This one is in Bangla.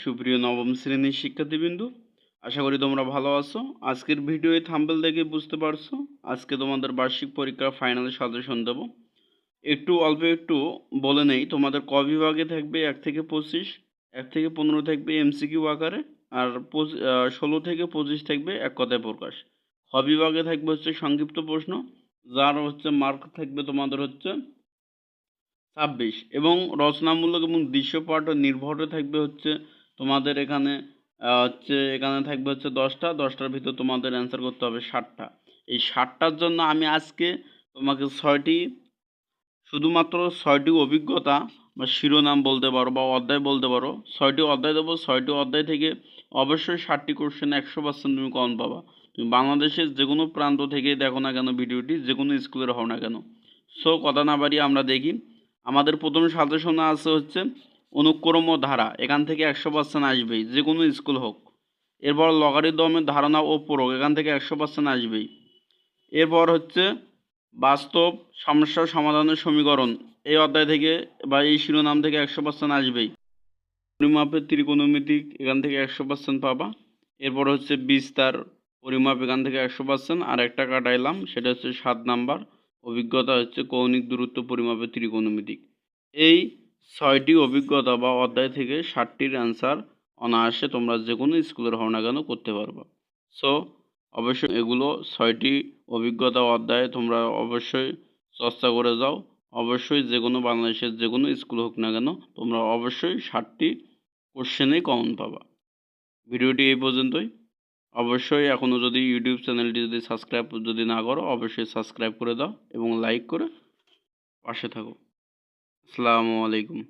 সুপ্রিয় নবম শ্রেণির শিক্ষার্থীবৃন্দু, আশা করি তোমরা ভালো আছো। আজকের ভিডিওয়ে থাম্বেল দেখে বুঝতে পারছ। আজকে তোমাদের বার্ষিক পরীক্ষার ফাইনাল সাজেশন দেব। একটু অল্প একটু বলে নেই, তোমাদের ক বিভাগে থাকবে এক থেকে পঁচিশ, এক থেকে পনেরো থাকবে এমসিকিউ আকারে, আর ষোলো থেকে পঁচিশ থাকবে এক কথায় প্রকাশ। খ বিভাগে থাকবে হচ্ছে সংক্ষিপ্ত প্রশ্ন, যার হচ্ছে মার্ক থাকবে তোমাদের হচ্ছে ছাব্বিশ। এবং রচনামূলক এবং দৃশ্যপাঠ নির্ভরে থাকবে হচ্ছে তোমাদের এখানে হচ্ছে, এখানে থাকবে হচ্ছে দশটা, দশটার ভিতর তোমাদের অ্যান্সার করতে হবে ষাটটা। এই ষাটটার জন্য আমি আজকে তোমাকে ছয়টি, শুধুমাত্র ছয়টি অভিজ্ঞতা বা শিরোনাম বলতে পারো বা অধ্যায় বলতে পারো, ছয়টি অধ্যায় দেবো, ছয়টি অধ্যায় থেকে অবশ্যই ষাটটি কোশ্চেন একশো পার্সেন্ট তুমি কম পাবা। তুমি বাংলাদেশের যে কোনো প্রান্ত থেকে দেখো না কেন ভিডিওটি যে কোনো স্কুলের হও না কেন। সো কথা না বাড়িয়ে আমরা দেখি। আমাদের প্রথম সাজেশনে আছে হচ্ছে অনুক্রম ধারা, এখান থেকে একশো পার্সেন্ট আসবেই যে কোনো স্কুল হোক। এরপর লগারিদমের ধারণা ও প্রয়োগ, এখান থেকে একশো পার্সেন্ট আসবেই। এরপর হচ্ছে বাস্তব সমস্যা সমাধানের সমীকরণ, এই অধ্যায় থেকে বা এই শিরোনাম থেকে একশো পার্সেন্ট আসবেই। পরিমাপের ত্রিকোণমিতিক এখান থেকে একশো পার্সেন্ট পাবা। এরপর হচ্ছে বিস্তার, পরিমাপ, এখান থেকে একশো পার্সেন্ট আর একটা কাটাইলাম, সেটা হচ্ছে সাত নাম্বার, অভিজ্ঞতা হচ্ছে কৌণিক দূরত্ব পরিমাপের ত্রিকোণমিতিক এই ছয়টি অভিজ্ঞতা বা অধ্যায় থেকে ষাটটির অ্যান্সার অনায়াসে তোমরা যে কোনো স্কুলের হও না কেন করতে পারবা। সো অবশ্যই এগুলো ছয়টি অভিজ্ঞতা অধ্যায়ে তোমরা অবশ্যই চর্চা করে যাও। অবশ্যই যে কোনো বাংলাদেশের যে কোনো স্কুল হোক না কেন তোমরা অবশ্যই ষাটটি কোশ্চেনেই কমন পাবা। ভিডিওটি এই পর্যন্তই। অবশ্যই এখনও যদি ইউটিউব চ্যানেলটি যদি সাবস্ক্রাইব যদি না করো, অবশ্যই সাবস্ক্রাইব করে দাও এবং লাইক করে পাশে থাকো। আসসালামু আলাইকুম।